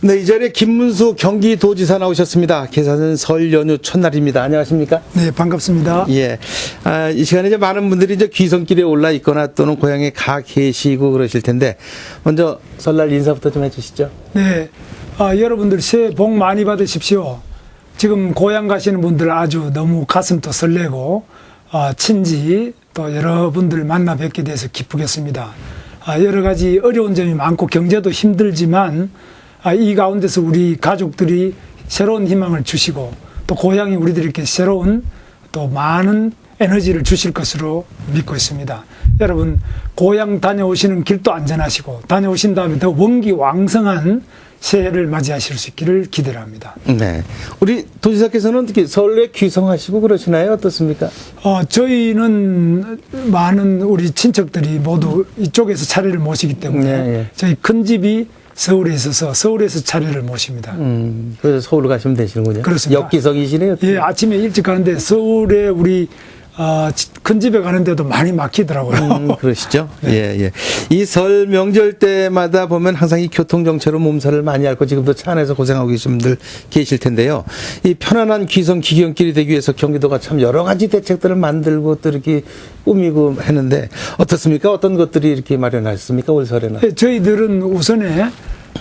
네, 이 자리에 김문수 경기도지사 나오셨습니다. 계산은 설 연휴 첫날입니다. 안녕하십니까? 네, 반갑습니다. 예. 아, 이 시간에 이제 많은 분들이 이제 귀성길에 올라 있거나 또는 고향에 가 계시고 그러실 텐데, 먼저 설날 인사부터 좀 해주시죠. 네, 아, 여러분들 새해 복 많이 받으십시오. 지금 고향 가시는 분들 아주 너무 가슴도 설레고, 아, 친지 또 여러분들 만나 뵙게 돼서 기쁘겠습니다. 아, 여러 가지 어려운 점이 많고 경제도 힘들지만, 아, 이 가운데서 우리 가족들이 새로운 희망을 주시고, 또 고향이 우리들에게 새로운 또 많은 에너지를 주실 것으로 믿고 있습니다. 여러분, 고향 다녀오시는 길도 안전하시고, 다녀오신 다음에 더 원기 왕성한 새해를 맞이하실 수 있기를 기대를 합니다. 네. 우리 도지사께서는 어떻게 설에 귀성하시고 그러시나요? 어떻습니까? 어, 저희는 많은 우리 친척들이 모두 이쪽에서 차례를 모시기 때문에 네, 예. 저희 큰 집이 서울에 있어서 서울에서 차례를 모십니다. 음, 그래서 서울로 가시면 되시는군요. 그렇습니다. 역기석이시네요. 예, 아침에 일찍 가는데 서울에 우리 어, 지- 큰 집에 가는데도 많이 막히더라고요. 음, 그러시죠? 예, 예. 이 설 명절 때마다 보면 항상 이 교통 정체로 몸살을 많이 앓고 지금도 차 안에서 고생하고 계신 분들 계실 텐데요. 이 편안한 귀성 기경길이 되기 위해서 경기도가 참 여러 가지 대책들을 만들고 또 이렇게 꾸미고 했는데 어떻습니까? 어떤 것들이 이렇게 마련하셨습니까? 올 설에는? 예, 저희들은 우선에 어,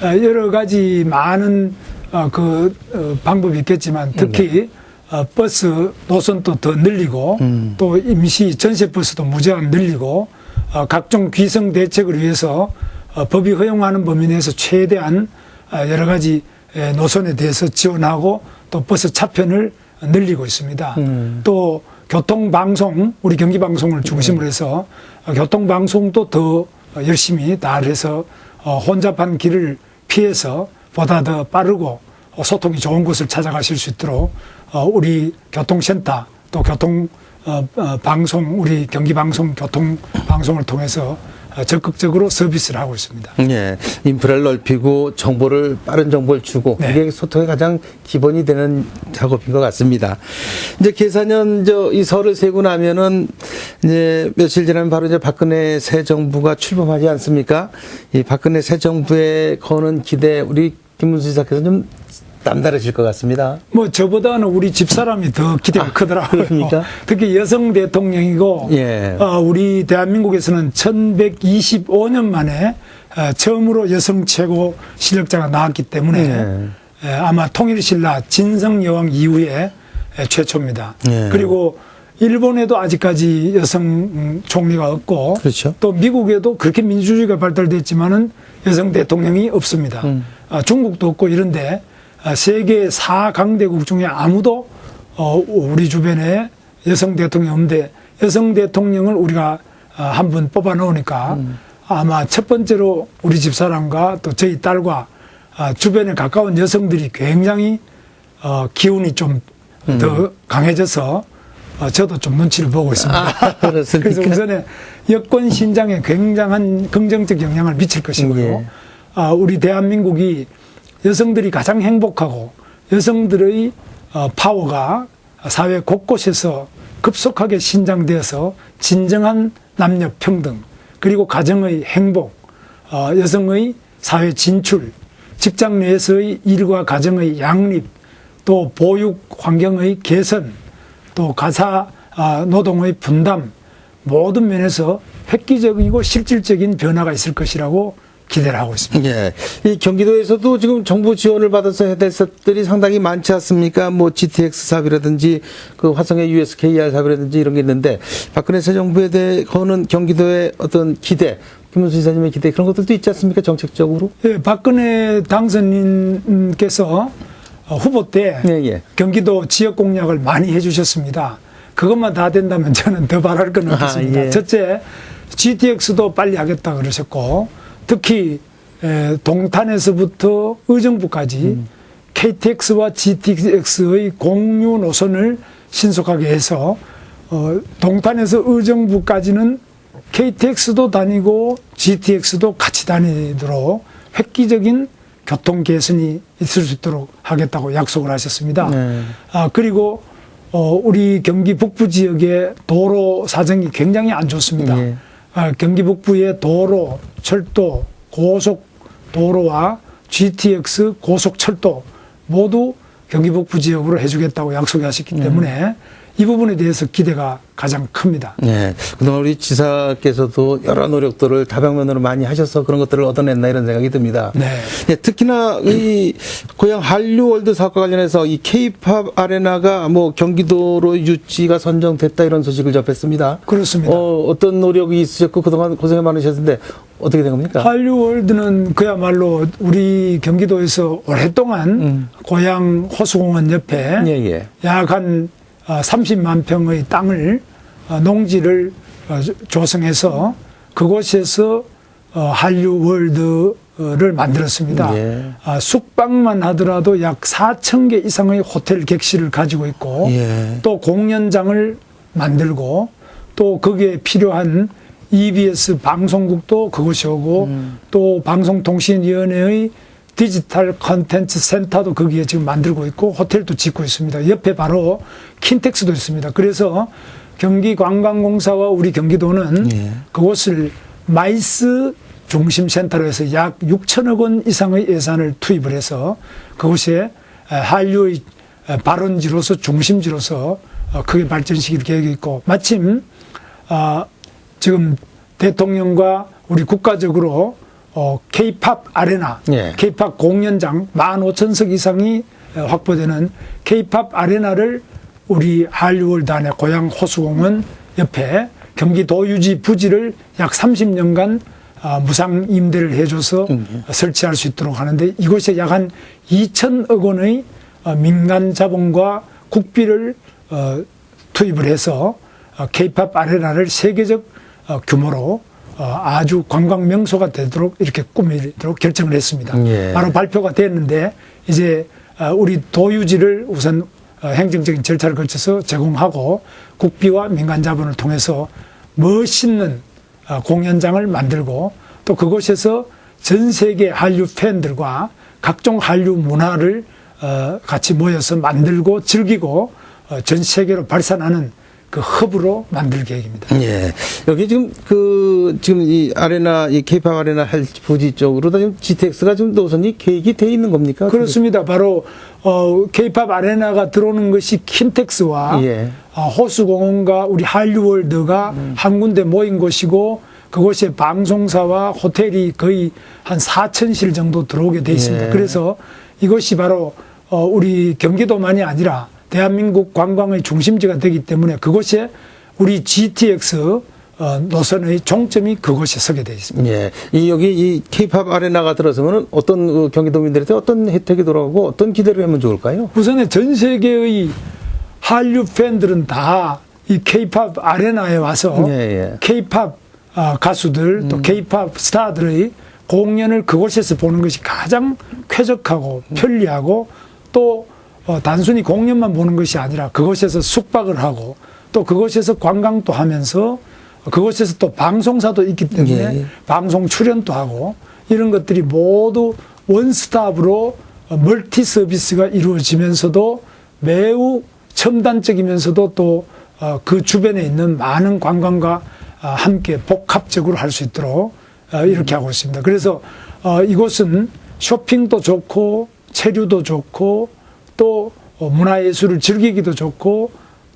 여러 가지 많은 어, 그 어, 방법이 있겠지만 특히 어, 버스 노선도 더 늘리고 또 임시 전세 버스도 무제한 늘리고 어, 각종 귀성 대책을 위해서 어, 법이 허용하는 범위 내에서 최대한 어, 여러 가지 에, 노선에 대해서 지원하고 또 버스 차편을 늘리고 있습니다. 또 교통방송 우리 경기방송을 중심으로 해서 어, 교통방송도 더 열심히 나아해서 어, 혼잡한 길을 피해서 보다 더 빠르고 어, 소통이 좋은 곳을 찾아가실 수 있도록 어, 우리 교통센터 또 교통 어, 어, 방송 우리 경기방송 교통 방송을 통해서 어, 적극적으로 서비스를 하고 있습니다. 예, 인프라를 넓히고 정보를 빠른 정보를 주고 네. 그게 소통의 가장 기본이 되는 작업인 것 같습니다. 이제 계산년 저 이 설을 세고 나면은 이제 며칠 지나면 바로 이제 박근혜 새 정부가 출범하지 않습니까? 이 박근혜 새 정부에 거는 기대 우리 김문수 지사께서 좀 남다르실 것 같습니다. 뭐 저보다는 우리 집사람이 더 기대가 크더라고요. 아, 그렇습니까? 특히 여성 대통령이고 예. 어, 우리 대한민국에서는 1125년 만에 어, 처음으로 여성 최고 실력자가 나왔기 때문에 예. 에, 아마 통일신라 진성 여왕 이후에 에, 최초입니다. 예. 그리고 일본에도 아직까지 여성 음, 총리가 없고 그렇죠. 또 미국에도 그렇게 민주주의가 발달됐지만은 여성 대통령이 없습니다. 음. 아, 중국도 없고 이런데 아, 세계 4강대국 중에 아무도 어, 우리 주변에 여성 대통령이 없는데 여성 대통령을 우리가 아, 한분 뽑아 놓으니까 음. 아마 첫 번째로 우리 집사람과 또 저희 딸과 아, 주변에 가까운 여성들이 굉장히 어, 기운이 좀 음. 더 강해져서 어, 저도 좀 눈치를 보고 있습니다. 아? 그래서 우선에 여권 신장에 굉장한 긍정적 영향을 미칠 것이고요. 예. 아, 우리 대한민국이 여성들이 가장 행복하고 여성들의 어, 파워가 사회 곳곳에서 급속하게 신장되어서 진정한 남녀 평등 그리고 가정의 행복, 어, 여성의 사회 진출, 직장 내에서의 일과 가정의 양립, 또 보육 환경의 개선, 또 가사 아, 노동의 분담 모든 면에서 획기적이고 실질적인 변화가 있을 것이라고 기대를 하고 있습니다. 예. 이 경기도에서도 지금 정부 지원을 받아서 해야 될 것들이 상당히 많지 않습니까? 뭐 GTX 사업이라든지 그 화성의 USKR 사업이라든지 이런 게 있는데 박근혜 새 정부에 대해 거는 경기도의 어떤 기대, 김문수 지사님의 기대 그런 것들도 있지 않습니까? 정책적으로? 예, 박근혜 당선인께서 어, 후보 때 예, 예. 경기도 지역 공약을 많이 해주셨습니다. 그것만 다 된다면 저는 더 바랄 건 없겠습니다. 아, 예. 첫째, GTX도 빨리 하겠다 그러셨고, 특히 에, 동탄에서부터 의정부까지 음. KTX와 GTX의 공유 노선을 신속하게 해서 어, 동탄에서 의정부까지는 KTX도 다니고 GTX도 같이 다니도록 획기적인 교통 개선이 있을 수 있도록 하겠다고 약속을 하셨습니다. 네. 아, 그리고 어, 우리 경기 북부 지역의 도로 사정이 굉장히 안 좋습니다. 예. 아, 경기 북부의 도로, 철도, 고속 도로와 GTX 고속철도 모두 경기 북부 지역으로 해주겠다고 약속하셨기 때문에 이 부분에 대해서 기대가 가장 큽니다. 예. 그동안 우리 지사께서도 여러 노력들을 다방면으로 많이 하셔서 그런 것들을 얻어냈나 이런 생각이 듭니다. 네. 예, 특히나 이 고향 한류월드 사업과 관련해서 이 케이팝 아레나가 뭐 경기도로 유치가 선정됐다 이런 소식을 접했습니다. 그렇습니다. 어, 어떤 노력이 있으셨고 그동안 고생 많으셨는데 어떻게 된 겁니까? 한류월드는 그야말로 우리 경기도에서 오랫동안 음. 고향 호수공원 옆에 예, 예. 약한 30만 평의 땅을 어, 농지를 어, 조성해서 그곳에서 어, 한류 월드를 만들었습니다. 예. 아, 숙박만 하더라도 약 4천 개 이상의 호텔 객실을 가지고 있고 예. 또 공연장을 만들고 또 거기에 필요한 EBS 방송국도 그것이 오고 음. 또 방송통신위원회의 디지털 컨텐츠 센터도 거기에 지금 만들고 있고 호텔도 짓고 있습니다. 옆에 바로 킨텍스도 있습니다. 그래서 경기관광공사와 우리 경기도는 예. 그곳을 마이스 중심 센터로 해서 약 6천억 원 이상의 예산을 투입을 해서 그곳에 한류의 발원지로서 중심지로서 어, 크게 발전시킬 계획이 있고 마침 아, 지금 대통령과 우리 국가적으로 어, K-팝 아레나, 예. K-팝 공연장 15,000석 이상이 어, 확보되는 K-팝 아레나를 우리 한류월드 안에 고향 호수공원 옆에 경기도 유지 부지를 약 30년간 아, 무상 임대를 해줘서 설치할 수 있도록 하는데 이곳에 약 한 2천억 원의 어, 민간 자본과 국비를 어, 투입을 해서 어, K-팝 아레나를 세계적 어, 규모로 어, 아주 관광 명소가 되도록 이렇게 꾸미도록 결정을 했습니다. 예. 바로 발표가 됐는데 이제 어, 우리 도유지를 우선 어, 행정적인 절차를 거쳐서 제공하고 국비와 민간 자본을 통해서 멋있는 어, 공연장을 만들고 또 그곳에서 전 세계 한류 팬들과 각종 한류 문화를 어, 같이 모여서 만들고 즐기고 어, 전 세계로 발산하는 그 허브로 만들 계획입니다. 예. 여기 지금 그 지금 이 아레나 이 케이팝 아레나 할 부지 쪽으로 다 지금 GTX가 지금 노선이 계획이 돼 있는 겁니까? 그렇습니다. 바로 어 케이팝 아레나가 들어오는 것이 킨텍스와 예. 어, 호수공원과 우리 한류월드가 한 군데 모인 곳이고 그곳에 방송사와 호텔이 거의 한 4천실 정도 들어오게 돼 있습니다. 예. 그래서 이것이 바로 어 우리 경기도만이 아니라 대한민국 관광의 중심지가 되기 때문에 그곳에 우리 GTX 어, 노선의 종점이 그곳에 서게 돼 있습니다. 예. 이 여기 이 케이팝 아레나가 들어서면은 어떤 그 경기도민들한테 어떤 혜택이 돌아오고 어떤 기대를 하면 좋을까요? 우선에 전 세계의 한류 팬들은 다이 케이팝 아레나에 와서 예, 예. 케이팝 아, 가수들 또 케이팝 스타들의 공연을 그곳에서 보는 것이 가장 쾌적하고 편리하고 또 어, 단순히 공연만 보는 것이 아니라 그곳에서 숙박을 하고 또 그곳에서 관광도 하면서 그곳에서 또 방송사도 있기 때문에 예. 방송 출연도 하고 이런 것들이 모두 원스톱으로 어, 멀티 서비스가 이루어지면서도 매우 첨단적이면서도 또 그 주변에 있는 많은 관광과 아, 함께 복합적으로 할 수 있도록 어, 이렇게 하고 있습니다. 그래서 어, 이곳은 쇼핑도 좋고 체류도 좋고 또 어, 문화예술을 즐기기도 좋고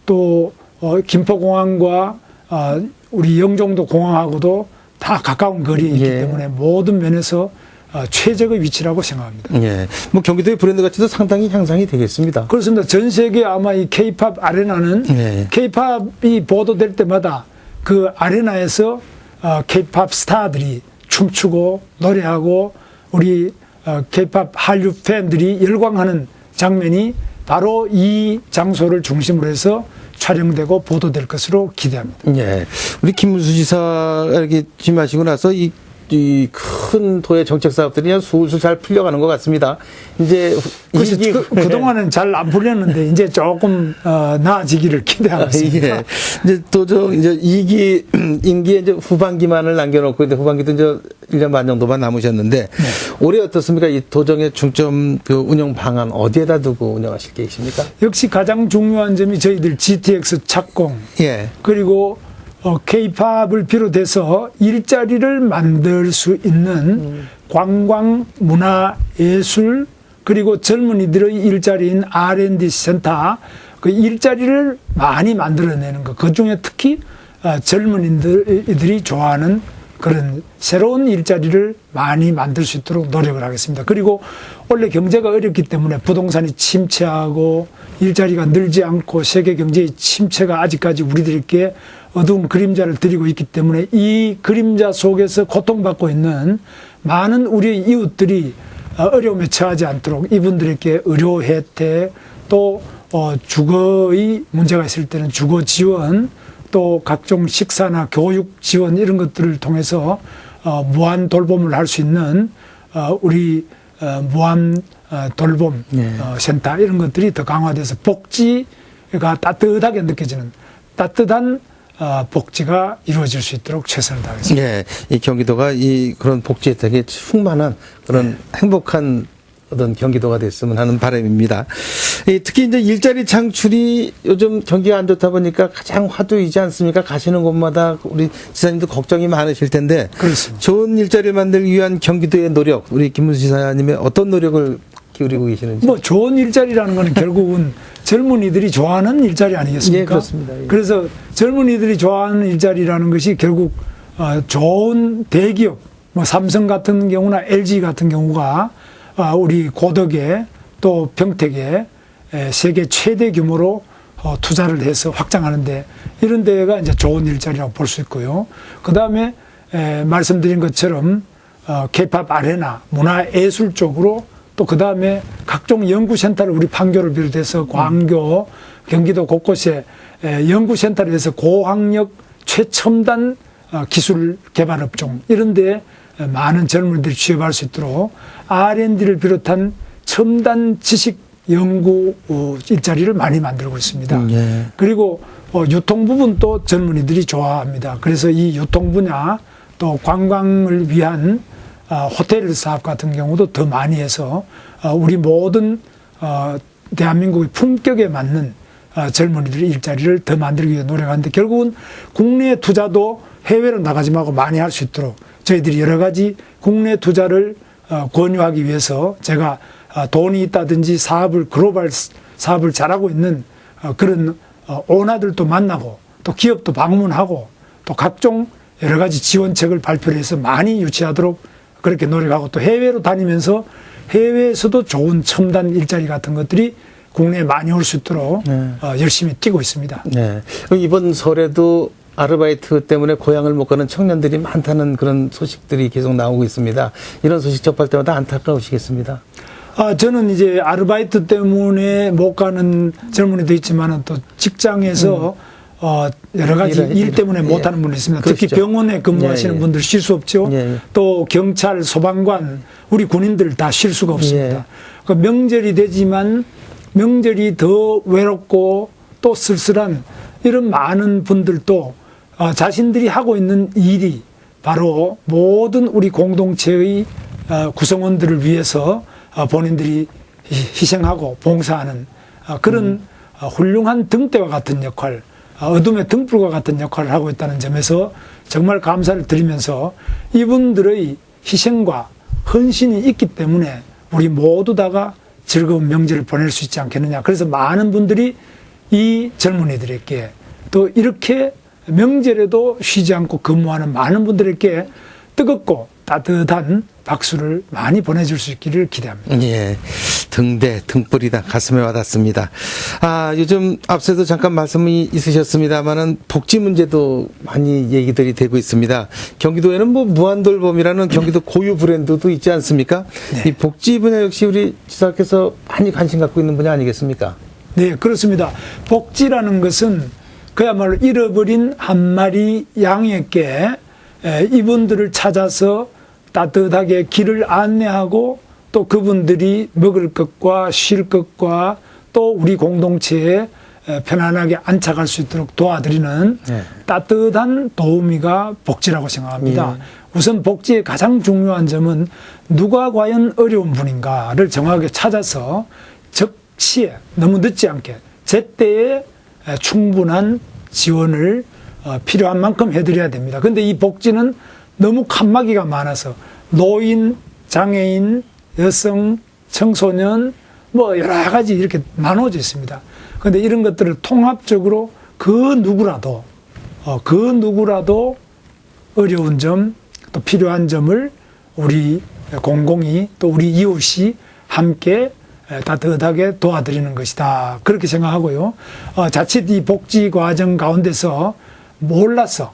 또 어, 김포공항과 어, 우리 영종도 공항하고도 다 가까운 거리에 있기 예. 때문에 모든 면에서 어, 최적의 위치라고 생각합니다. 예. 뭐 경기도의 브랜드 가치도 상당히 향상이 되겠습니다. 그렇습니다. 전 세계 아마 이 케이팝 아레나는 예. 케이팝이 보도될 때마다 그 아레나에서 어, 케이팝 스타들이 춤추고 노래하고 우리 어, 케이팝 한류 팬들이 열광하는 장면이 바로 이 장소를 중심으로 해서 촬영되고 보도될 것으로 기대합니다. 예. 우리 김문수 지사 이렇게 지마시고 나서 이, 이 큰 도의 정책 사업들이 그냥 술술 잘 풀려가는 것 같습니다. 이제 그래서 이게- 그, 그동안은 잘 안 풀렸는데 이제 조금 어, 나아지기를 기대하고 있습니다. 예. 이제 도저 이제 이기 임기에 이제 후반기만을 남겨놓고 이제 후반기도 이제 1년 반 정도만 남으셨는데 네. 올해 어떻습니까? 이 도정의 중점 그 운영 방안 어디에다 두고 운영하실 계획이십니까? 역시 가장 중요한 점이 저희들 GTX 착공 예. 그리고 어, K-팝을 비롯해서 일자리를 만들 수 있는 관광, 문화, 예술 그리고 젊은이들의 일자리인 R&D 센터 그 일자리를 많이 만들어내는 것. 그 중에 특히 어, 젊은이들이 좋아하는 그런 새로운 일자리를 많이 만들 수 있도록 노력을 하겠습니다. 그리고 원래 경제가 어렵기 때문에 부동산이 침체하고 일자리가 늘지 않고 세계 경제의 침체가 아직까지 우리들에게 어두운 그림자를 드리고 있기 때문에 이 그림자 속에서 고통받고 있는 많은 우리의 이웃들이 어, 어려움에 처하지 않도록 이분들에게 의료 혜택 또 어, 주거의 문제가 있을 때는 주거 지원 또 각종 식사나 교육 지원 이런 것들을 통해서 어, 무한 돌봄을 할 수 있는 어, 우리 어, 무한 어, 돌봄 네. 어, 센터 이런 것들이 더 강화돼서 복지가 따뜻하게 느껴지는 따뜻한 어, 복지가 이루어질 수 있도록 최선을 다하겠습니다. 예, 이 경기도가 이 그런 복지 혜택에 충만한 그런 행복한 어떤 경기도가 됐으면 하는 바람입니다. 이 특히 이제 일자리 창출이 요즘 경기가 안 좋다 보니까 가장 화두이지 않습니까? 가시는 곳마다 우리 지사님도 걱정이 많으실 텐데 그렇습니다. 좋은 일자리를 만들기 위한 경기도의 노력, 우리 김문수 지사님의 어떤 노력을 기울이고 계시는지. 뭐 좋은 일자리라는 거는 결국은 젊은이들이 좋아하는 일자리 아니겠습니까? 예, 그렇습니다. 예. 그래서 젊은이들이 좋아하는 일자리라는 것이 결국 어, 좋은 대기업, 뭐 삼성 같은 경우나 LG 같은 경우가 아, 우리 고덕에 또 평택에 에, 세계 최대 규모로 어, 투자를 해서 확장하는데 이런 데가 이제 좋은 일자리라고 볼 수 있고요. 그 다음에 말씀드린 것처럼 어, K-팝 아레나, 문화 예술 쪽으로 또 그 다음에 각종 연구센터를 우리 판교를 비롯해서 광교, 경기도 곳곳에 에, 연구센터를 해서 고학력 최첨단 어, 기술 개발 업종 이런 데 많은 젊은이들이 취업할 수 있도록 R&D를 비롯한 첨단 지식 연구 어, 일자리를 많이 만들고 있습니다. 음, 예. 그리고 어, 유통 부분도 젊은이들이 좋아합니다. 그래서 이 유통 분야 또 관광을 위한 어, 호텔 사업 같은 경우도 더 많이 해서 어, 우리 모든 어, 대한민국의 품격에 맞는 어, 젊은이들의 일자리를 더 만들기 위해 노력하는데 결국은 국내 투자도 해외로 나가지 말고 많이 할 수 있도록 저희들이 여러 가지 국내 투자를 어, 권유하기 위해서 제가 어, 돈이 있다든지 사업을 글로벌 사업을 잘하고 있는 어, 그런 어, 오너들도 만나고 또 기업도 방문하고 또 각종 여러 가지 지원책을 발표를 해서 많이 유치하도록 그렇게 노력하고 또 해외로 다니면서 해외에서도 좋은 첨단 일자리 같은 것들이 국내에 많이 올 수 있도록 네. 어, 열심히 뛰고 있습니다. 네. 이번 설에도 아르바이트 때문에 고향을 못 가는 청년들이 많다는 그런 소식들이 계속 나오고 있습니다. 이런 소식 접할 때마다 안타까우시겠습니다. 아, 저는 이제 아르바이트 때문에 못 가는 젊은이도 있지만은 또 직장에서 어, 여러 가지 일- 일, 일- 때문에 못 하는 예. 분이 있습니다. 특히 그러시죠. 병원에 근무하시는 예, 예. 분들 쉴 수 없죠. 예, 예. 또 경찰, 소방관, 우리 군인들 다 쉴 수가 없습니다. 예. 그 명절이 되지만 명절이 더 외롭고 또 쓸쓸한 이런 많은 분들도 어, 자신들이 하고 있는 일이 바로 모든 우리 공동체의 어, 구성원들을 위해서 어, 본인들이 희- 희생하고 봉사하는 어, 그런 어, 훌륭한 등대와 같은 역할, 어, 어둠의 등불과 같은 역할을 하고 있다는 점에서 정말 감사를 드리면서 이분들의 희생과 헌신이 있기 때문에 우리 모두 다가 즐거운 명절을 보낼 수 있지 않겠느냐. 그래서 많은 분들이 이 젊은이들에게 또 이렇게 명절에도 쉬지 않고 근무하는 많은 분들에게 뜨겁고 따뜻한 박수를 많이 보내줄 수 있기를 기대합니다. 예. 등대, 등불이다. 가슴에 와닿습니다. 아, 요즘 앞서도 잠깐 말씀이 있으셨습니다만은 복지 문제도 많이 얘기들이 되고 있습니다. 경기도에는 뭐 무한돌봄이라는 경기도 고유 브랜드도 있지 않습니까? 이 복지 분야 역시 우리 지사께서 많이 관심 갖고 있는 분야 아니겠습니까? 네, 그렇습니다. 복지라는 것은 그야말로 잃어버린 한 마리 양에게 에, 이분들을 찾아서 따뜻하게 길을 안내하고 또 그분들이 먹을 것과 쉴 것과 또 우리 공동체에 에, 편안하게 안착할 수 있도록 도와드리는 네. 따뜻한 도우미가 복지라고 생각합니다. 우선 복지의 가장 중요한 점은 누가 과연 어려운 분인가를 정확하게 찾아서 적시에 너무 늦지 않게 제때에 충분한 지원을 어, 필요한 만큼 해드려야 됩니다. 근데 이 복지는 너무 칸막이가 많아서 노인, 장애인, 여성, 청소년 뭐 여러 가지 이렇게 나눠져 있습니다. 근데 이런 것들을 통합적으로 그 누구라도 어, 그 누구라도 어려운 점, 또 필요한 점을 우리 공공이 또 우리 이웃이 함께 따뜻하게 도와드리는 것이다. 그렇게 생각하고요. 어, 자칫 이 복지 과정 가운데서 몰라서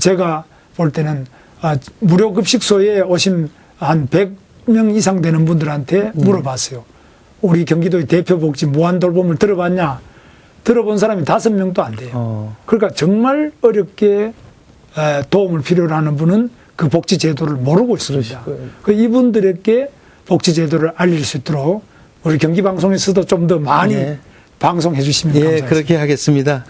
제가 볼 때는 아, 무료 급식소에 오신 한 100명 이상 되는 분들한테 물어봤어요. 우리 경기도의 대표 복지 무한돌봄을 들어봤냐? 들어본 사람이 다섯 명도 안 돼요. 어. 그러니까 정말 어렵게 에, 도움을 필요로 하는 분은 그 복지 제도를 모르고 있습니다. 그 이분들에게 복지 제도를 알릴 수 있도록 우리 경기 방송에서도 좀 더 많이 네. 방송해 주시면 예, 감사하겠습니다. 그렇게 하겠습니다.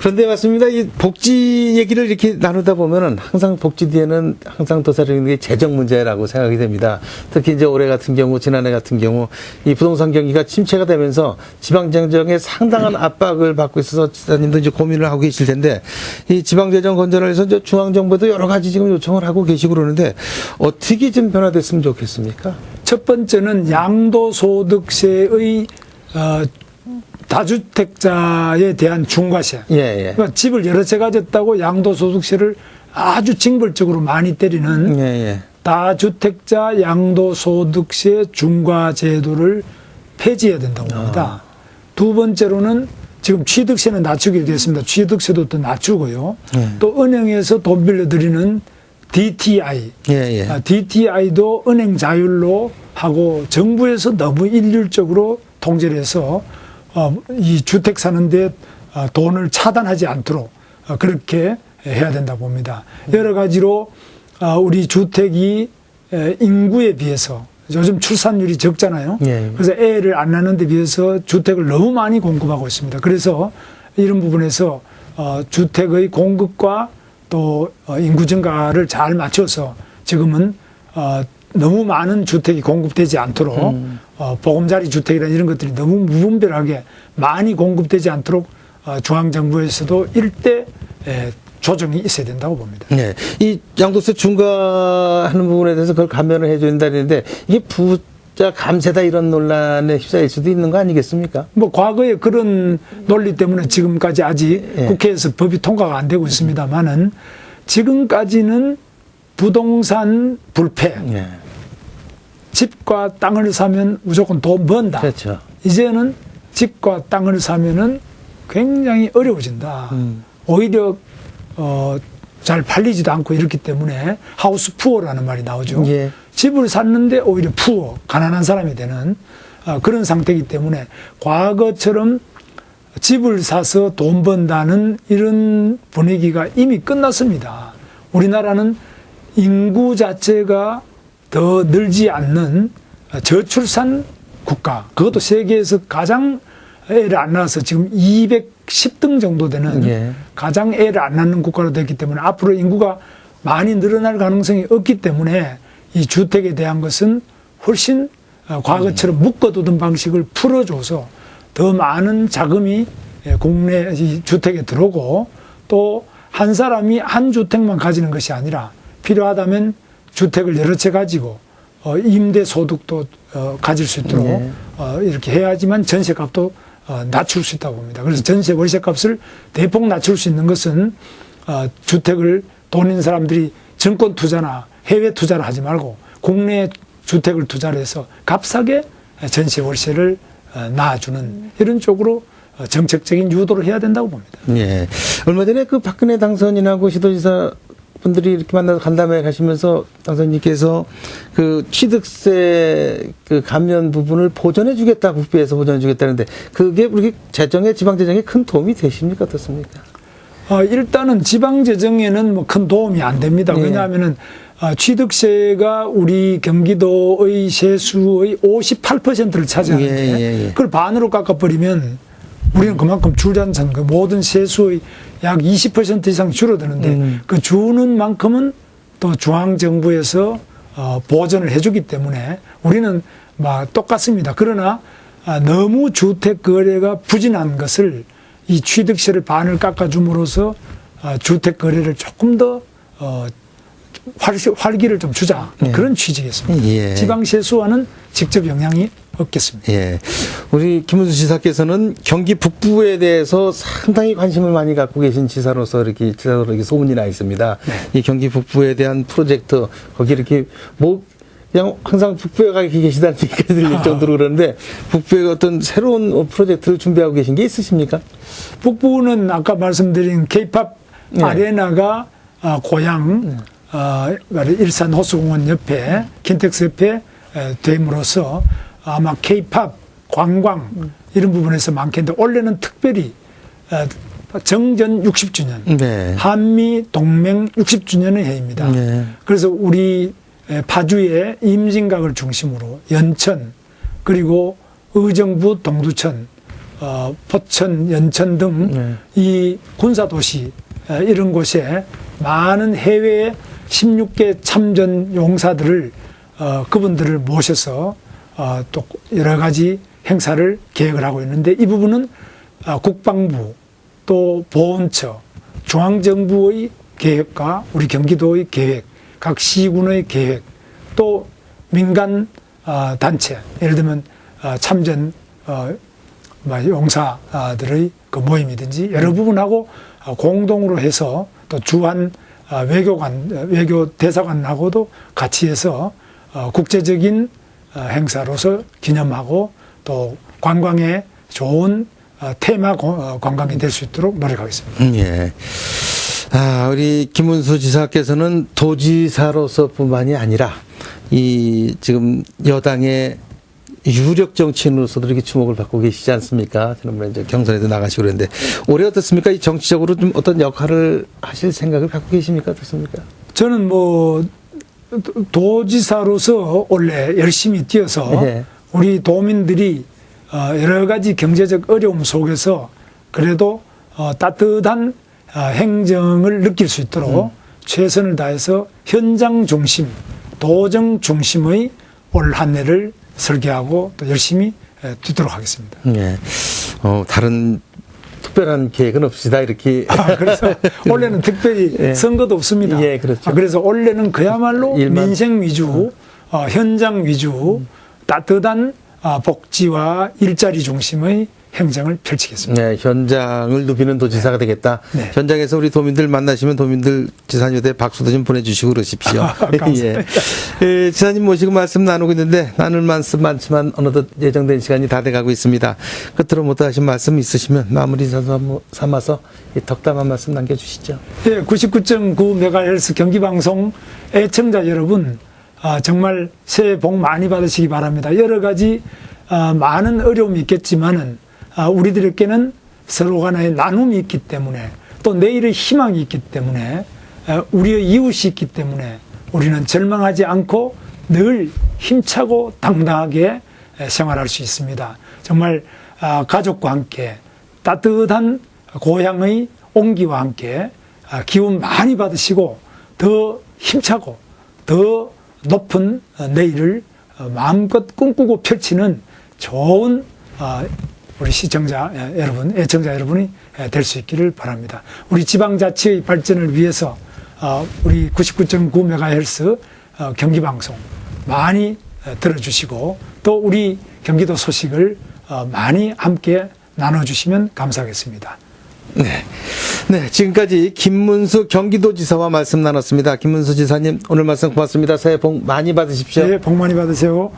그런데 맞습니다. 이 복지 얘기를 이렇게 나누다 보면은 항상 복지 뒤에는 항상 도사리는 게 재정 문제라고 생각이 됩니다. 특히 이제 올해 같은 경우, 지난해 같은 경우 이 부동산 경기가 침체가 되면서 지방 재정에 상당한 압박을 받고 있어서 지사님도 이제 고민을 하고 계실 텐데 이 지방 재정 건전을 해서 이제 중앙 정부도 여러 가지 지금 요청을 하고 계시고 그러는데 어떻게 좀 변화됐으면 좋겠습니까? 첫 번째는 양도소득세의 어, 다주택자에 대한 중과세. 예, 예. 그러니까 집을 여러 채 가졌다고 양도소득세를 아주 징벌적으로 많이 때리는 예, 예. 다주택자 양도소득세 중과 제도를 폐지해야 된다고 봅니다. 두 번째로는 지금 취득세는 낮추게 되었습니다. 취득세도 또 낮추고요. 예. 또 은행에서 돈 빌려드리는 DTI, 예, 예. 아, DTI도 은행 자율로 하고 정부에서 너무 일률적으로 통제를 해서 어, 이 주택 사는데 어, 돈을 차단하지 않도록 어, 그렇게 해야 된다 봅니다. 여러 가지로 어, 우리 주택이 에, 인구에 비해서 요즘 출산율이 적잖아요. 예. 그래서 애를 안 낳는 데 비해서 주택을 너무 많이 공급하고 있습니다. 그래서 이런 부분에서 어, 주택의 공급과 또 어, 인구 증가를 잘 맞춰서 지금은 어, 너무 많은 주택이 공급되지 않도록 어, 보금자리 주택이나 이런 것들이 너무 무분별하게 많이 공급되지 않도록 어, 중앙 정부에서도 일대 에, 조정이 있어야 된다고 봅니다. 네. 이 양도세 중과하는 부분에 대해서 그걸 감면을 해줘야 된다는데 이게 부 자 감세다 이런 논란에 휩싸일 수도 있는 거 아니겠습니까? 뭐 과거에 그런 논리 때문에 지금까지 아직 예. 국회에서 법이 통과가 안 되고 있습니다만은 지금까지는 부동산 불패, 예. 집과 땅을 사면 무조건 돈 번다. 그렇죠. 이제는 집과 땅을 사면은 굉장히 어려워진다. 음. 오히려 어, 잘 팔리지도 않고 이렇기 때문에 하우스 푸어라는 말이 나오죠. 예. 집을 샀는데 오히려 푸어, 가난한 사람이 되는 어, 그런 상태이기 때문에 과거처럼 집을 사서 돈 번다는 이런 분위기가 이미 끝났습니다. 우리나라는 인구 자체가 더 늘지 않는 저출산 국가, 그것도 세계에서 가장 애를 안 낳아서 지금 210등 정도 되는 예. 가장 애를 안 낳는 국가로 됐기 때문에 앞으로 인구가 많이 늘어날 가능성이 없기 때문에 이 주택에 대한 것은 훨씬 어, 과거처럼 묶어두던 방식을 풀어줘서 더 많은 자금이 예, 국내 이 주택에 들어오고 또 한 사람이 한 주택만 가지는 것이 아니라 필요하다면 주택을 여러 채 가지고 어, 임대 소득도 어, 가질 수 있도록 네. 어, 이렇게 해야지만 전세값도 어, 낮출 수 있다고 봅니다. 그래서 전세 월세값을 대폭 낮출 수 있는 것은 어, 주택을 돈 있는 사람들이 증권 투자나 해외 투자를 하지 말고 국내 주택을 투자를 해서 값싸게 전세 월세를 어, 낳아주는 이런 쪽으로 어, 정책적인 유도를 해야 된다고 봅니다. 예. 얼마 전에 그 박근혜 당선인하고 시도지사 분들이 이렇게 만나서 간담회 가시면서 당선인께서 그 취득세 그 감면 부분을 보전해 주겠다 국비에서 보전해 주겠다는데 그게 우리 재정에 지방 재정에 큰 도움이 되십니까 어떻습니까? 어, 일단은 지방 재정에는 뭐 큰 도움이 안 됩니다. 예. 왜냐하면은 어, 취득세가 우리 경기도의 세수의 58%를 차지하는데 예, 예, 예. 그걸 반으로 깎아버리면 우리는 그만큼 않잖아요. 그 모든 세수의 약 20% 이상 줄어드는데 음. 그 주는 만큼은 또 중앙 정부에서 어, 보전을 해주기 때문에 우리는 막 똑같습니다. 그러나 아, 너무 주택 거래가 부진한 것을 이 취득세를 반을 깎아줌으로써 어, 주택 거래를 조금 더 어, 활, 활기를 좀 주자 네. 그런 취지겠습니다. 예. 지방 세 수와는 직접 영향이 없겠습니다. 예. 우리 김은수 지사께서는 경기 북부에 대해서 상당히 관심을 많이 갖고 계신 지사로서 이렇게 지사로 이렇게 소문이 나 있습니다. 이 경기 북부에 대한 프로젝트 거기 이렇게 뭐 그냥 항상 북부에 가 계시다는 얘기가 들릴 정도로 그러는데 북부에 어떤 새로운 프로젝트를 준비하고 계신 게 있으십니까? 북부는 아까 말씀드린 케이팝 네. 아레나가 아, 고향 어, 바로 일산 호수공원 옆에 킨텍스 옆에 에, 됨으로써 아마 케이팝 관광 이런 부분에서 많겠는데 올해는 특별히 어, 정전 60주년 네. 한미 동맹 60주년의 해입니다. 네. 그래서 우리 에, 파주의 임진각을 중심으로 연천 그리고 의정부 동두천 어, 포천 연천 등이 군사도시 에, 이런 곳에 많은 해외 16개 참전 용사들을 어, 그분들을 모셔서 어, 또 여러 가지 행사를 계획을 하고 있는데 이 부분은 아, 국방부 또 보훈처 중앙정부의 계획과 우리 경기도의 계획 각 시군의 계획 또 민간 아, 단체 예를 들면 아, 참전 어, 뭐 용사들의 그 모임이든지 여러 부분하고 어, 공동으로 해서 또 주한 아, 외교관 어, 외교 대사관하고도 같이 해서 어, 국제적인 어, 행사로서 기념하고 또 관광에 좋은 어, 테마 관광이 될 수 있도록 노력하겠습니다. 음, 예. 아, 우리 김은수 지사께서는 도지사로서뿐만이 아니라 이 지금 여당의 유력 정치인으로서도 이렇게 주목을 받고 계시지 않습니까? 지난번에 이제 경선에도 나가시고 그랬는데 올해 어떻습니까? 이 정치적으로 좀 어떤 역할을 하실 생각을 갖고 계십니까? 어떻습니까? 저는 뭐 도- 도지사로서 원래 열심히 뛰어서 네. 우리 도민들이 어, 여러 가지 경제적 어려움 속에서 그래도 어, 따뜻한 어, 행정을 느낄 수 있도록 최선을 다해서 현장 중심, 도정 중심의 올 한 해를 설계하고 또 열심히 에, 뛰도록 하겠습니다. 예. 어, 다른 특별한 계획은 없으시다 이렇게. 아, 그래서 원래는 특별히 예. 선거도 없습니다. 예, 그렇죠. 아, 그래서 원래는 그야말로 일만. 민생 위주, 어, 현장 위주, 따뜻한 아, 복지와 일자리 중심의 행정을 펼치겠습니다. 네, 현장을 누비는 도지사가 되겠다. 네. 현장에서 우리 도민들 만나시면 도민들 지사님한테 박수도 좀 보내주시고 그러십시오. 예. 예, 지사님 모시고 말씀 나누고 있는데 나눌 말씀 많지만 어느덧 예정된 시간이 다 돼가고 있습니다. 끝으로 못 하신 말씀 있으시면 마무리 삼아- 삼아서 이 덕담 한 말씀 남겨주시죠. 예, 99.9MHz 경기방송 애청자 여러분, 아, 정말 새해 복 많이 받으시기 바랍니다. 여러 가지 아, 많은 어려움이 있겠지만은 아, 우리들에게는 서로 간의 나눔이 있기 때문에 또 내일의 희망이 있기 때문에 아, 우리의 이웃이 있기 때문에 우리는 절망하지 않고 늘 힘차고 당당하게 에, 생활할 수 있습니다. 정말 아, 가족과 함께 따뜻한 고향의 온기와 함께 아, 기운 많이 받으시고 더 힘차고 더 높은 어, 내일을 어, 마음껏 꿈꾸고 펼치는 좋은 어, 우리 시청자 예, 여러분, 애청자 여러분이 될 수 있기를 바랍니다. 우리 지방자치의 발전을 위해서 어, 우리 99.9MHz 어, 경기방송 많이 어, 들어주시고 또 우리 경기도 소식을 어, 많이 함께 나눠주시면 감사하겠습니다. 네. 네, 지금까지 김문수 경기도지사와 말씀 나눴습니다. 김문수 지사님 오늘 말씀 고맙습니다. 새해 복 많이 받으십시오. 네, 복 많이 받으세요.